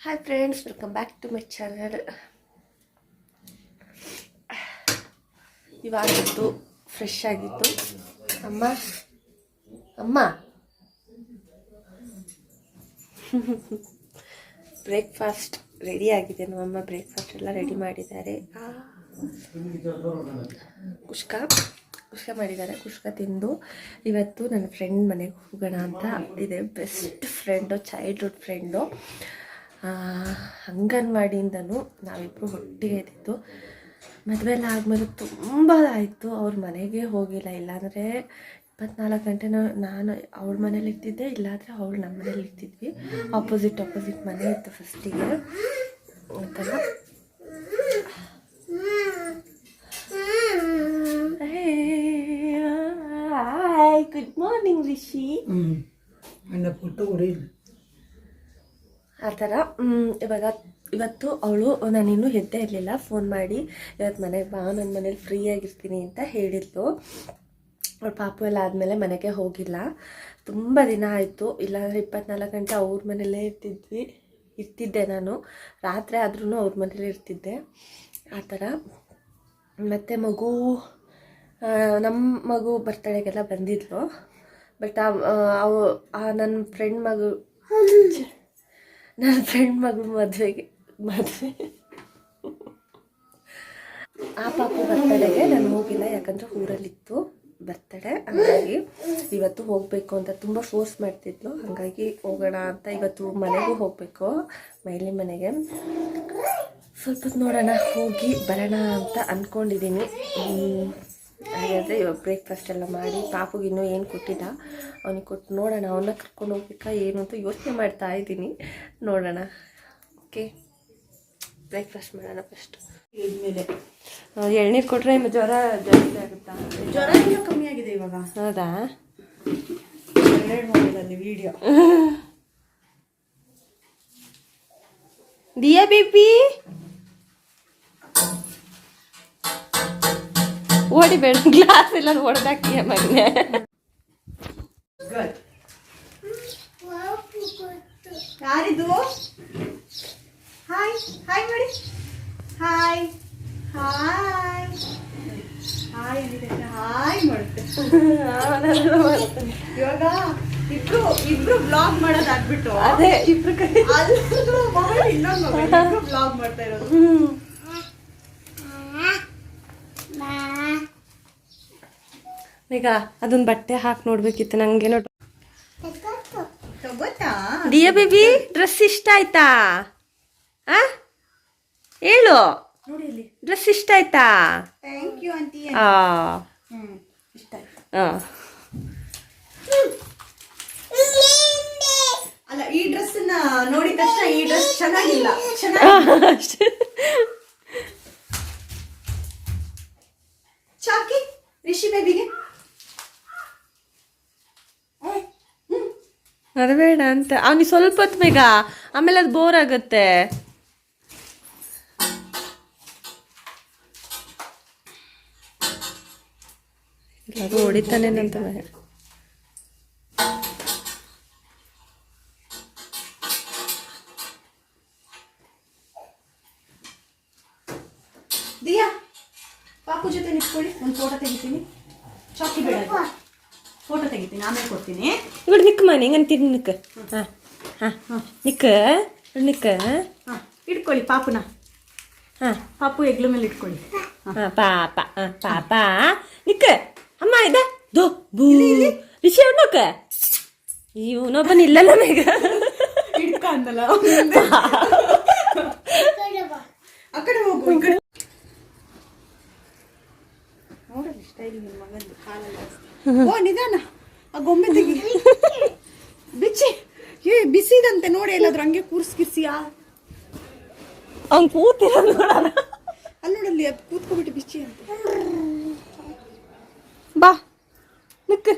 Hi friends welcome back to my channel ಇವಾಗಿತ್ತು fresh ಆಗಿತ್ತು. ಅಮ್ಮ? ಅಮ್ಮ? ಬ್ರೇಕ್ಫಾಸ್ಟ್ ರೆಡಿ ಆಗಿದೆ ನಮ್ಮಮ್ಮ ಬ್ರೇಕ್ಫಾಸ್ಟ್ ಎಲ್ಲ ರೆಡಿ ಮಾಡಿದ್ದಾರೆ. ಕುಷ್ಕ? ಕುಷ್ಕ ಮಾಡಿದ್ದಾರೆ. ಕುಷ್ಕ ತಿಂದು ಇವತ್ತು ನನ್ನ ಫ್ರೆಂಡ್ ಮನೆಗೆ ಹೋಗೋಣ ಅಂತ. ಇದೆ ಬೆಸ್ಟ್ ಫ್ರೆಂಡು ಚೈಲ್ಡ್ಹುಡ್ ಫ್ರೆಂಡು ಅಂಗನವಾಡಿಯಿಂದನೂ ನಾವಿಬ್ಬರು ಒಟ್ಟಿಗೆ ಮದುವೆ ಎಲ್ಲ ಆದಮೇಲೆ ತುಂಬ ಆಯಿತು. ಅವ್ರ ಮನೆಗೆ ಹೋಗಿಲ್ಲ. ಇಲ್ಲಾಂದರೆ ಇಪ್ಪತ್ನಾಲ್ಕು ಗಂಟೆನೂ ನಾನು ಅವಳ ಮನೇಲಿ ಇರ್ತಿದ್ದೆ ಇಲ್ಲಾಂದರೆ ಅವಳು ನಮ್ಮ ಮನೇಲಿ ಇರ್ತಿದ್ವಿ ಆಪೋಸಿಟ್ ಆಪೋಸಿಟ್ ಮನೆ ಇತ್ತು ಫಸ್ಟಿಗೆ ಒಂಥರ ಗುಡ್ ಮಾರ್ನಿಂಗ್ ರಿಷಿ ಪುಟ್ಟು ಆ ಥರ. ಇವಾಗ ಇವತ್ತು ಅವಳು ನಾನಿನ್ನೂ ಎದ್ದೇ ಇರಲಿಲ್ಲ. ಫೋನ್ ಮಾಡಿ, ಇವತ್ತು ಮನೆಗೆ ಬಾ ನನ್ನ ಮನೇಲಿ ಫ್ರೀ ಆಗಿರ್ತೀನಿ ಅಂತ ಹೇಳಿದ್ಲು. ಅವ್ರ ಪಾಪು ಎಲ್ಲ ಆದಮೇಲೆ ಮನೆಗೆ ಹೋಗಿಲ್ಲ. ತುಂಬ ದಿನ ಆಯಿತು. ಇಲ್ಲಾಂದರೆ ಇಪ್ಪತ್ನಾಲ್ಕು ಗಂಟೆ ಅವ್ರ ಮನೇಲೇ ಇರ್ತಿದ್ವಿ. ಇರ್ತಿದ್ದೆ ನಾನು. ರಾತ್ರಿ ಆದ್ರೂ ಅವ್ರ ಮನೇಲಿ ಇರ್ತಿದ್ದೆ. ಆ ಥರ. ಮತ್ತು ಮಗು ನಮ್ಮ ಮಗು ಬರ್ತಡೆಗೆಲ್ಲ ಬಂದಿದ್ಲು. ಬಟ್ ಅವು ನನ್ನ ಫ್ರೆಂಡ್ ಮಗು ನನ್ನ ಫ್ರೆಂಡ್ ಮಗು ಮದುವೆಗೆ, ಮದುವೆ. ಆ ಪಾಪು ಬರ್ತಡೆಗೆ ನಾನು ಹೋಗಿಲ್ಲ, ಯಾಕಂದರೆ ಊರಲ್ಲಿತ್ತು ಬರ್ತಡೆ ಹಾಗಾಗಿ ಇವತ್ತು ಹೋಗಬೇಕು ಅಂತ ತುಂಬ ಫೋರ್ಸ್ ಮಾಡ್ತಿದ್ಲು. ಹಾಗಾಗಿ ಹೋಗೋಣ ಅಂತ ಇವತ್ತು ಮನೆಗೂ ಹೋಗಬೇಕು, ಮೈಲಿ ಮನೆಗೆ. ಸ್ವಲ್ಪ ನೋಡೋಣ, ಹೋಗಿ ಬರೋಣ ಅಂತ ಅಂದ್ಕೊಂಡಿದ್ದೀನಿ ಹಾಗಾದರೆ ಇವಾಗ ಬ್ರೇಕ್ಫಾಸ್ಟ್ ಎಲ್ಲ ಮಾಡಿ ಪಾಪುಗೆ ಇನ್ನೂ ಏನು ಕೊಟ್ಟಿಲ್ಲ. ಅವನಿಗೆ ಕೊಟ್ಟು ನೋಡೋಣ ಅವನ್ನ ಕರ್ಕೊಂಡು ಹೋಗ್ಬೇಕಾ ಏನು ಅಂತ ಯೋಚನೆ ಮಾಡ್ತಾ ಇದ್ದೀನಿ. ನೋಡೋಣ. ಓಕೆ ಬ್ರೇಕ್ಫಾಸ್ಟ್ ಮಾಡೋಣ ಫಸ್ಟ್ ಇದ್ಮೇಲೆ ಎಳ್ನೀರು ಕೊಟ್ಟರೆ ಜ್ವರ ಜಾಸ್ತಿ ಆಗುತ್ತಾ? ಜ್ವರ ಇನ್ನೂ ಕಮ್ಮಿ ಆಗಿದೆ ಇವಾಗ. ಹೌದಾ? ಎರಡು ಮೊಬೈಲಲ್ಲಿ ವಿಡಿಯೋ ದಿಯಾ ಬೇಬಿ ಓಡಿಬೇಡ ಗ್ಲಾಸ್ ಎಲ್ಲ ಹೊಡೆದಾಕ್ತೀಯ ಮಗನೆ ಯಾರಿದು? ಹಾಯ್ ಹಾಯ್ ಮಾಡಿ ಹಾಯ್ ಹಾಯ್ ಹಾಯ್ ಹಾಯ್ ಮಾಡುತ್ತೆ. ಇವಾಗ ಇಬ್ರು ಇಬ್ರು ಬ್ಲಾಗ್ ಮಾಡೋದಾಗ್ಬಿಟ್ಟು ಅದೇ. ಇಬ್ರು ಕೈ ಇನ್ನೊಂದು ಬ್ಲಾಗ್ ಮಾಡ್ತಾ ಇರೋದು. ಈಗ ಅದೊಂದು ಬಟ್ಟೆ ಹಾಕಿ ನೋಡ್ಬೇಕಿತ್ತು ನಂಗೇನೋ ದಿಯಾ ಬೇಬಿ ಡ್ರೆಸ್ ಇಷ್ಟ ಆಯ್ತಾ? ಆ? ಹೇಳು. ಡ್ರೆಸ್ ಇಷ್ಟ ಆಯ್ತಾ. ಅಲ್ಲ ಈ ಡ್ರೆಸ್ ನೋಡಿದ ತಕ್ಷಣ ಈ ಡ್ರೆಸ್ ಚೆನ್ನಾಗಿಲ್ಲ. ಚೆನ್ನಾಗಿ ಅದು ಬೇಡ ಅಂತ ಅವನಿಗೆ ಸ್ವಲ್ಪ ಹೊತ್ತು ಬೇಗ. ಆಮೇಲೆ ಅದು ಬೋರ್ ಆಗುತ್ತೆ. ಅದು ಹೊಡಿತಾನೇನಂತ ಭಯ. ದಿಯಾ, ಪಾಪು ಜೊತೆ ನಿಂತ್ಕೊಳ್ಳಿ, ಒಂದು ಫೋಟೋ ತೆಗಿತೀನಿ. ಚಾಕಿ ಬೇಡ ಫೋಟೋ ತೆಗಿತೀನಿ ಆಮೇಲೆ ಕೊಡ್ತೀನಿ ഇവിടെ നിക്ക് മോനെ ഇങ്ങനെ തിരിഞ്ഞ് നിക്ക് ആ ആ നിക്ക് ഇവിടെ നിക്ക് ಹಾ ಇಟ್ಕೊಳ್ಳಿ ಪಾಪುನ ആ ಪಾಪು ಹೆಗ್ಲ ಮೇಲೆ ಇಟ್ಕೊಳ್ಳಿ ആ പാപ്പ ആ പാപ്പ നിക്ക് അമ്മ ഇതാ ദോ ബൂ ഋഷി അവിടെ നോക്ക് ಇವನೊಬ್ಬನಿಲ್ಲಲ್ಲ ಮೇಘ ಇಡ್ಕ ಅಂದಲ್ಲ ಆ ಕಡೆ ಹೋಗು ಈ ಕಡೆ ನೋಡಲಿ ಸ್ಟೈಲ್ ನಿಮ್ಮ ಮಗಂದು ಕಾಲೆಲ್ಲ ಓ ನಿಧಾನ. ಆ ಗೊಂಬೆ ತೆಗಿ. ಬಿಚ್ಚಿ. ಏ ಬಿಸಿದಂತೆ ನೋಡಿ ಎಲ್ಲಾದ್ರೂ ಹಂಗೆ ಕೂರ್ಸ್ಕಿರ್ಸಿಯಾ ಅವ್ನು ಕೂತಿರ ನೋಡೋಣ. ಅಲ್ಲಿ ನೋಡಲ್ಲಿ ಅದು ಕೂತ್ಕೊಬಿಟ್ಟು ಬಿಚ್ಚಿ ಅಂತ. ಬಾ. ನಿಕ್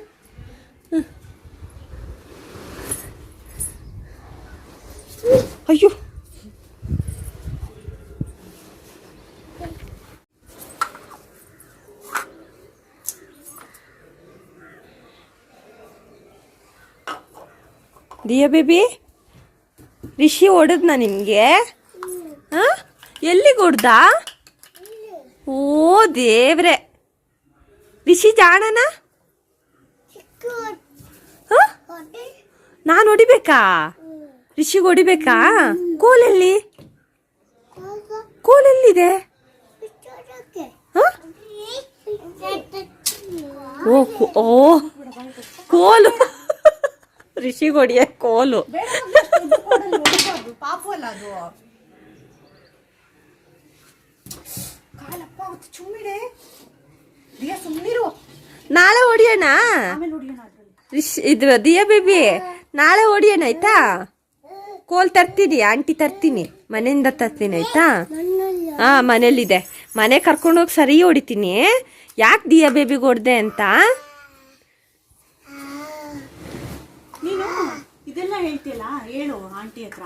ಅಯ್ಯೋ. ದಿಯಾ ಬೇಬಿ? ರಿಷಿ ಹೊಡೆದ್ನ ನಿಮಗೆ? ಹಾಂ? ಎಲ್ಲಿಗೆ ಹೊಡ್ದ ಓ ದೇವ್ರೆ. ರಿಷಿ ಜಾಣನ? ನಾನು ಹೊಡಿಬೇಕಾ? ರಿಷಿಗೆ ಹೊಡಿಬೇಕಾ? ಕೋಲೆಲ್ಲಿ? ಕೋಲೆಲ್ಲಿದೆ? ಓ ಓ, ಕೋಲು. ರಿಷಿಗೆ ಹೊಡಿಯ ಕೋಲು ಪಾಪು ಅಲ್ಲ ಅದು. ಕಾಲಪ್ಪ ಅವತ್ತು ಚುಮ್ಮಿಡೆ. ದಿಯಾ ಸುಮ್ಮನಿರು ನಾಳೆ ಹೊಡಿಯೋಣ? ರಿಷ್ ಇದು ದಿಯಾ ಬೇಬಿ ನಾಳೆ ಹೊಡಿಯೋಣ ಆಯ್ತಾ? ಕೋಲ್ ತರ್ತೀನಿ ಆಂಟಿ ತರ್ತೀನಿ. ಮನೆಯಿಂದ ತರ್ತೀನಿ ಆಯ್ತಾ? ಹಾ ಮನೇಲಿದೆ ಮನೆ ಕರ್ಕೊಂಡೋಗಿ ಸರಿ ಹೊಡಿತೀನಿ. ಯಾಕೆ ದಿಯಾ ಬೇಬಿಗೆ ಹೊಡೆದೆ ಅಂತ? ಇದೆಲ್ಲ ಹೇಳ್ತಿಯಲ್ಲ? ಹೇಳು ಆಂಟಿ ಹತ್ರ.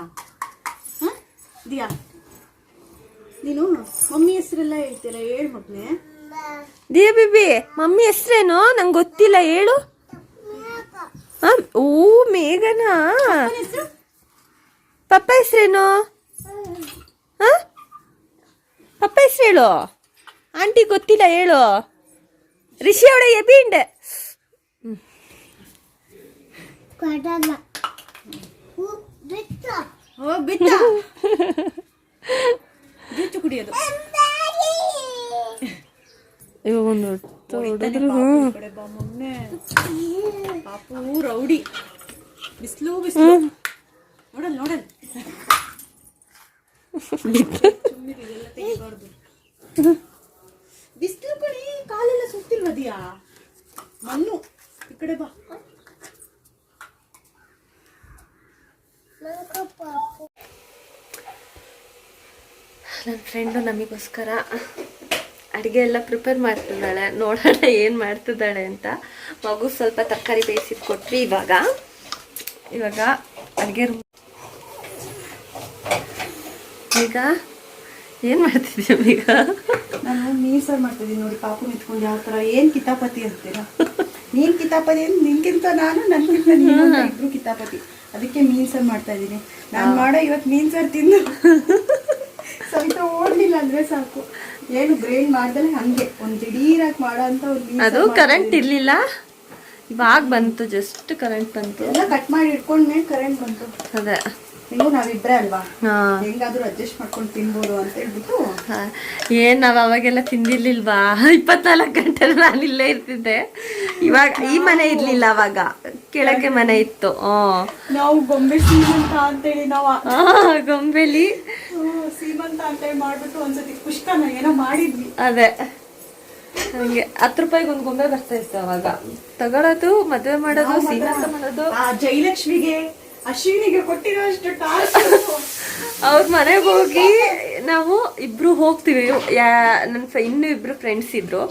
ಹಾಂ? ದಿಯಾ ನೀನು ಮಮ್ಮಿ ಹೆಸರೆಲ್ಲ ಹೇಳ್ತಿಯಲ್ಲ ಹೇಳು ಮಗ್ನೆ. ದಿಯಾ ಬೇಬಿ ಮಮ್ಮಿ ಹೆಸರೇನು? ನಂಗೆ ಗೊತ್ತಿಲ್ಲ ಹೇಳು. ಹಾ? ಓ ಮೇಘನಾ. ಹೆಸರು? ಪಪ್ಪ ಹೆಸರೇನು? ಹಾ? ಪಪ್ಪ ಹೆಸರು ಹೇಳು. ಆಂಟಿ ಗೊತ್ತಿಲ್ಲ ಹೇಳು. ರಿಷಿ ಅವಳ ಎಬಿಂಡ್ ಓ ಬಿತ್ತ. ಜುಚ್ಚು ಕುಡಿಯೋದು. ಕಡೆ ಬಾ ಮೊನ್ನೆ ಪಾಪು ರೌಡಿ. ಬಿಸ್ಲು ಬಿಸ್ಲು. ನೋಡಲ್ ನೋಡಲ್. ಬಿಸಿಲು ಕಡೆ ಕಾಲೆಲ್ಲ ಸುತ್ತಿಲ್ವದಿಯಾ ಮಣ್ಣು ಈ ಕಡೆ ಬಾ. ನನ್ನ ಫ್ರೆಂಡು ನಮಗೋಸ್ಕರ ಅಡುಗೆ ಎಲ್ಲ ಪ್ರಿಪೇರ್ ಮಾಡ್ತಿದ್ದಾಳೆ. ನೋಡೋಣ ಏನು ಮಾಡ್ತಿದ್ದಾಳೆ ಅಂತ. ಮಗು ಸ್ವಲ್ಪ ತರಕಾರಿ ಬೇಯಿಸಿದ್ ಕೊಟ್ವಿ ಇವಾಗ. ಇವಾಗ ಅಡುಗೆ ರೂಮ್ ಈಗ ಏನು ಮಾಡ್ತಿದ್ದೀವಿ ಈಗ? ನಾನು ಮೀನ್ ಸಾರು ಮಾಡ್ತಿದ್ದೀನಿ ನೋಡಿ ಪಾಪು ನಿಂತ್ಕೊಂಡು ಯಾವ ಥರ ಏನು ಕಿತಾಪತಿ ಅಂತೀರಾ? ನೀನ್ ಕಿತಾಪತಿ ಏನು ನಿನ್ಗಿಂತ ನಾನು ನನ್ಗಿಂತ ನೀನು ಇಬ್ರು ಕಿತಾಪತಿ. ಅದಕ್ಕೆ ಮೀನ್ ಸಾರು ಮಾಡ್ತಾ ಇದ್ದೀನಿ. ನಾನು ಮಾಡೋ ಇವತ್ತು ಮೀನ್ ಸಾರು ತಿಂದು ಸ್ವಲ್ಪ ಓಡ್ಲಿಲ್ಲ ಅಂದ್ರೆ ಸಾಕು. ಏನು ಗ್ರೈಂಡ್ ಮಾಡ್ದಲೆ ಹಂಗೆ. ಒಂದು ದಿಢೀರಾಗಿ ಮಾಡೋ ಅಂತ ಒಂದು ಅದು ಕರೆಂಟ್ ಇರ್ಲಿಲ್ಲ. ಇವಾಗ ಬಂತು ಜಸ್ಟ್ ಕರೆಂಟ್ ಬಂತು. ಎಲ್ಲ ಕಟ್ ಮಾಡಿ ಇಟ್ಕೊಂಡ್ಮೇಲೆ ಕರೆಂಟ್ ಬಂತು. ಅದೇ. ಹೆಂಗು ನಾವಿಬ್ರೇ ಅಲ್ವಾ? ಹೆಂಗಾದ್ರೂ ಅಡ್ಜಸ್ಟ್ ಮಾಡ್ಕೊಂಡು ತಿನ್ಬೋದು ಅಂತ ಹೇಳ್ಬಿಟ್ಟು. ಏನ್ ನಾವ್ ಅವಾಗೆಲ್ಲ ತಿಂದಿರ್ಲಿಲ್ವಾ? ಇಪ್ಪತ್ನಾಲ್ಕು ಗಂಟೆ ನಾನು ಇಲ್ಲೇ ಇರ್ತಿದ್ದೆ. ಇವಾಗ ಈ ಮನೆ ಇರ್ಲಿಲ್ಲ ಅವಾಗ. ಕೆಳಕ್ಕೆ ಮನೆ ಇತ್ತು. ನಾವು ಗೊಂಬೆ ಅಂತ ಅಂತೇಳಿ ನಾವು ಗೊಂಬೆಲಿ ಸೀಮಂತ ಮಾಡ್ಬಿಟ್ಟು ಒಂದ್ಸತಿ ಪುಷ್ಕನ ಏನೋ ಮಾಡಿದ್ವಿ. ಅದೇ. ಹಂಗೆ ಹತ್ತು ರೂಪಾಯಿಗೆ ಒಂದು ಗೊಂಬೆ ಬರ್ತಾ ಇತ್ತು ಅವಾಗ. ತಗೊಳೋದು ಮದುವೆ ಮಾಡೋದು ಸೀಮಂತ ಮಾಡೋದು. ಆ ಜಯಲಕ್ಷ್ಮಿಗೆ ಅಶ್ವಿನಿಗೆ ಕೊಟ್ಟಿರೋ ಅಷ್ಟು ಅವ್ರ ಮನೆಗೆ ಹೋಗಿ ನಾವು ಇಬ್ರು ಹೋಗ್ತೀವಿ. ಯಾ ನನ್ನ ಇನ್ನು ಇಬ್ರು ಫ್ರೆಂಡ್ಸ್ ಇದ್ರು.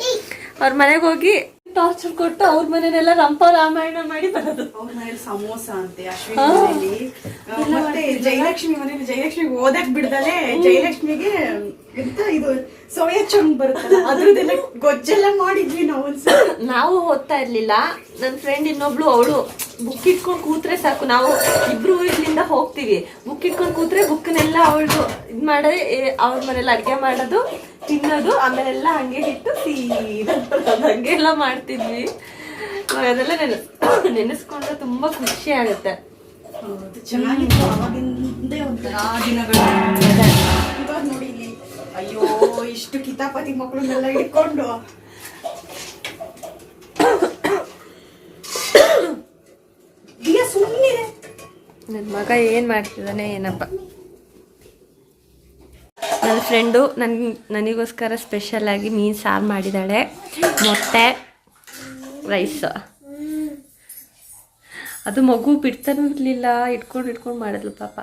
ಅವ್ರ ಮನೆಗೆ ಹೋಗಿ ಟಾರ್ಚರ್ ಕೊಟ್ಟು ಅವ್ರ ಮನೆನೆಲ್ಲ ರಂಪ ರಾಮಾಯಣ ಮಾಡಿ ಬರೋದು. ಅವ್ರ ಮನೇಲಿ ಸಮೋಸ ಅಂತೆ ಅಶ್ವಿನಿ ಮನೇಲಿ. ಮತ್ತೆ ಜಯಲಕ್ಷ್ಮಿ ಮನೇಲಿ ಜಯಲಕ್ಷ್ಮಿ ಓದಕ್ ಬಿಡ್ದಲೆ ಜಯಲಕ್ಷ್ಮಿಗೆ ಎಂತ ಇದು? ಸೋಯಾ ಚಂಗ್ ಬರುತ್ತಲ್ಲ ಅದ್ರದ್ದೆಲ್ಲ ಗೊಜ್ಜೆಲ್ಲ ಮಾಡಿದ್ವಿ ನಾವು ಒಂದ್ಸಲ. ನಾವು ಓದ್ತಾ ಇರ್ಲಿಲ್ಲ. ನನ್ನ ಫ್ರೆಂಡ್ ಇನ್ನೊಬ್ಳು ಅವಳು ಬುಕ್ ಇಟ್ಕೊಂಡು ಕೂತ್ರೆ ಸಾಕು. ನಾವು ಇಬ್ರು ಇಲ್ಲಿಂದ ಹೋಗ್ತೀವಿ. ಬುಕ್ ಇಟ್ಕೊಂಡು ಕೂತ್ರೆ ಬುಕ್ನೆಲ್ಲ ಅವಳು ಇದ್ ಮಾಡದೆ ಅವ್ರ ಮನೇಲಿ ಅಡ್ಗೆ ಮಾಡೋದು ತಿನ್ನೋದು ಆಮೇಲೆಲ್ಲ ಹಂಗೆ ಇಟ್ಟು ಸೀದಾ ಹಂಗೆ ಎಲ್ಲ ಮಾಡ್ತಿದ್ವಿ. ಅದೆಲ್ಲ ನೆನೆಸ್ ನೆನೆಸ್ಕೊಂಡ್ರೆ ತುಂಬಾ ಖುಷಿ ಆಗುತ್ತೆ. ಚೆನ್ನಾಗಿತ್ತು. ಅವಾಗಿಂದೇ ಒಂಥರ ದಿನಗಳು. ಅಯ್ಯೋ, ಇಷ್ಟು ಕಿತಾಪತಿ ಮಕ್ಕಳನ್ನೆಲ್ಲ ಇಟ್ಕೊಂಡು ನನ್ ನನ್ನ ಮಗ ಏನು ಮಾಡ್ತಿದ್ದಾನೆ ಏನಪ್ಪ? ನನ್ನ ಫ್ರೆಂಡು ನನ್, ನನಗೋಸ್ಕರ ಸ್ಪೆಷಲಾಗಿ ಮೀನು ಸಾರು ಮಾಡಿದ್ದಾಳೆ ಮೊಟ್ಟೆ ರೈಸ್ ಅದು ಮಗು ಬಿಡ್ತಾನೂ ಇರಲಿಲ್ಲ ಇಟ್ಕೊಂಡು ಇಟ್ಕೊಂಡು ಮಾಡಿದ್ಲು ಪಾಪ.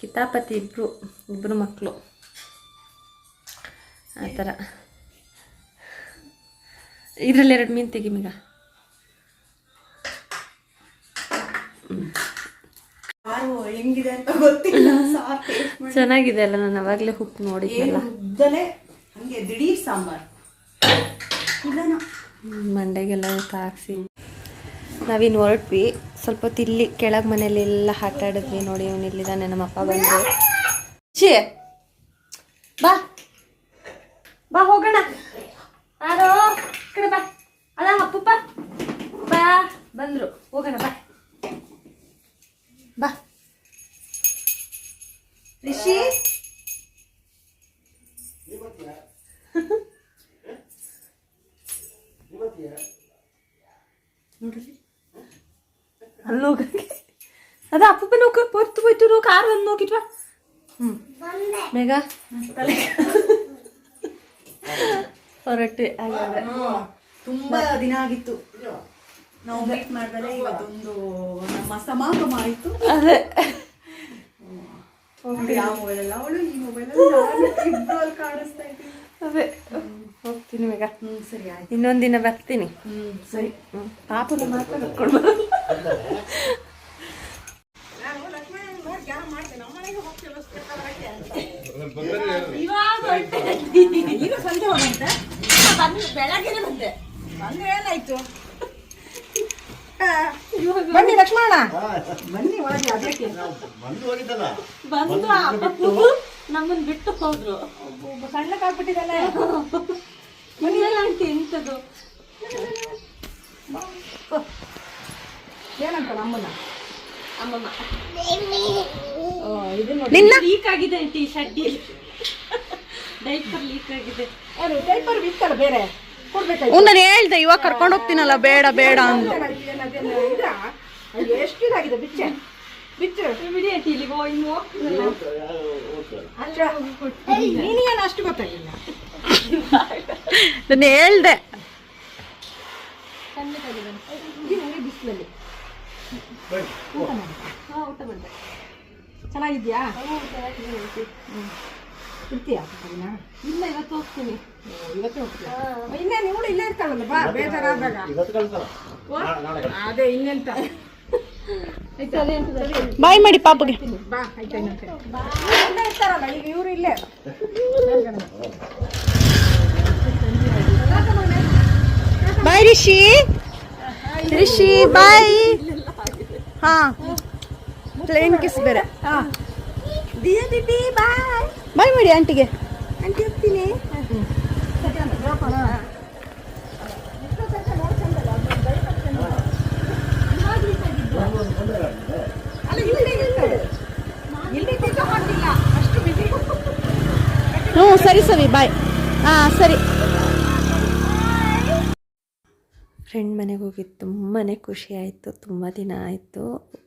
ಕಿತಾಪತಿ ಇಬ್ಬರು ಇಬ್ಬರು ಮಕ್ಕಳು ಆ ಥರ. ಇದರಲ್ಲಿ ಎರಡು ಮೀನು ತೆಗಿಮೀಗ ಚೆನ್ನಾಗಿದೆ ಅಲ್ಲ ನಾನು ಅವಾಗಲೇ ನೋಡಿದ್ನಲ್ಲ. ಉದ್ದಲೆ ಹಂಗೆ ದಿಢೀರ್ ಸಾಂಬಾರ್. ಮಂಡೆಗೆಲ್ಲ ಊಟ ಹಾಕ್ಸಿ. ನಾವಿನ್ನು ಹೊರಟ್ವಿ. ಸ್ವಲ್ಪ ಹೊತ್ತು ಇಲ್ಲಿ ಕೆಳಗೆ ಮನೇಲೆಲ್ಲ ಆಟ ಆಡಿದ್ವಿ ನೋಡಿ ಇವನು ಇಲ್ಲಿದ್ದಾನೆ ನಮ್ಮಪ್ಪ ಬಂದು ಬಾ. ಬಾ ಹೋಗೋಣ ಯಾರೋ ಈ ಕಡೆ ಬಾ ಅದ ಅಪ್ಪಪ್ಪ ಬಾ ಬಂದರು ಹೋಗೋಣ ಬಾ ಬಾ ರಿಷಿ ನೋಡ್ರಿ ಅಲ್ಲಿ ಹೋಗಕ್ಕೆ ಅದ ಅಪ್ಪನ ಹೋಗ ಪೊರ್ತು ಹೋಯ್ತು ನೋ ಕಾರ್ ಬಂದು ನೋಗಿದ್ವಾ ಹ್ಞೂ ಬೇಗ ತಲೆ ಹೊರಟು ಹಾಗಾದ್ರೆ ತುಂಬಾ ದಿನ ಆಗಿತ್ತು. ನಾವು ಮೀಟ್ ಮಾಡಿದ್ರೆ ಇವತ್ತೊಂದು ನಮ್ಮ ಸಮಾಗಮ ಆಯ್ತು. ಅದೇ. ಅವಳು ಈ ಕಾಣಿಸ್ತಾ ಅದೇ. ಹೋಗ್ತೀನಿ ಬೇಗ. ಹ್ಮ್ ಸರಿ ಆಯ್ತು. ಇನ್ನೊಂದು ದಿನ ಬರ್ತೀನಿ. ಹ್ಮ್ ಸರಿ. ಹ್ಞೂ ಪಾಪನ ಮಾತ್ರ ಕರ್ಕೊಂಡು ಈಗ ಸಂಜೆ ಹೋಗಂತೆ. ಬೆಳಗ್ಗೆ ಬಂದೆ. ಬಂದು ಏನಾಯ್ತು? ಬನ್ನಿ ಲಕ್ಷ್ಮಣ. ಬನ್ನಿ ಒಳಗೆ ಅದಕ್ಕೆ ಬಂದು ಅಪ್ಪು ನಮ್ಮನ್ನ ಬಿಟ್ಟು? ಹೋದ್ರು. ಸಣ್ಣಕ್ಕಾಗ್ಬಿಟ್ಟಿದಲ್ಲ ಮನೆಯಲ್ಲ ಆಂಟಿ ಎಂತದು ಏನಂತ ನಮ್ಮನ್ನ? ಅಮ್ಮಮ್ಮ. ಇದು ನಿನ್ನ? ಲೀಕ್ ಆಗಿದೆ ಆಂಟಿ ಶಡ್ಡಿ. ಡೈಪರ್ ಲೀಕ್ ಆಗಿದೆ. ಡೈಪರ್ ಬೇರೆ? ಕೊಡ್ಬೇಕಾಯ್ತು? ನಾನು ಹೇಳ್ದೆ ಇವಾಗ ಕರ್ಕೊಂಡು ಹೋಗ್ತೀನಲ್ಲ ಬೇಡ ಬೇಡ ಅಂತ ಎಷ್ಟು ಇದಾಗಿದೆ ಬಿಚ್ಚೆ. ಬಿಚ್ಚು. ಇಲ್ಲಿಗೆ ಇನ್ನು ಅಷ್ಟು ಗೊತ್ತಾಗಿಲ್ಲ ನಾನು ಹೇಳ್ದೆ. ಬಿಸಿಲಲ್ಲಿ. ಹಾ ಊಟ ಬಂದೆ ಚೆನ್ನಾಗಿದ್ಯಾ? ಇರ್ತೀಯಾ ಅದನ್ನ ಇಲ್ಲ ಇವತ್ತು ಹೋಗ್ತೀನಿ. ಇವತ್ತು ಹೋಗ್ತೀಯಾ? ಇನ್ನೇನು ಇವಳು ಇಲ್ಲೇ ಇರ್ತಾಳಲ್ಲ ಬಾ ಬೇಜಾರಾದಾಗ. ಅದೇ ಇನ್ನೆಂತ? ಬಾಯ್ ಮಾಡಿ ಪಾಪಗೆ. ಬಾ ಆಯ್ತಾ ಇನ್ನೊಂದ್ಸರಿ. ಇಲ್ಲೇ ಇರ್ತಾರಲ್ಲ ಈಗ ಇವರು ಇಲ್ಲೇ. ಬಾಯ್ ರಿಷಿ. ರಿಷಿ ಬಾಯ್. ಹಾ. ಪ್ಲೇನ್ ಕಿಸ್ ಬೇರೆ. ದಿಯಾ ದಿದಿ ಬಾಯ್. ಬಾಯ್ ಮಾಡಿ ಆಂಟಿಗೆ. ಆಂಟಿ ಹೋಗ್ತೀನಿ. ಹ್ಞೂ ಸರಿ ಸರಿ ಬಾಯ್. ಹಾಂ ಸರಿ. ಫ್ರೆಂಡ್ ಮನೆಗೆ ಹೋಗಿದ್ದು ತುಂಬಾ ಖುಷಿ ಆಯಿತು, ತುಂಬ ದಿನ ಆಯಿತು,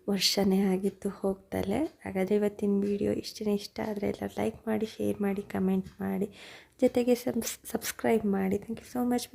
ವರ್ಷನೇ ಆಗಿತ್ತು ಹೋಗ್ತಲೇ. ಹಾಗಾದರೆ ಇವತ್ತಿನ ವಿಡಿಯೋ ಇಷ್ಟನೇ ಇಷ್ಟ ಆದರೆ ಎಲ್ಲ ಲೈಕ್ ಮಾಡಿ ಶೇರ್ ಮಾಡಿ ಕಮೆಂಟ್ ಮಾಡಿ. ಜೊತೆಗೆ ಸಬ್ಸ್ ಸಬ್ಸ್ಕ್ರೈಬ್ ಮಾಡಿ. Thank you so much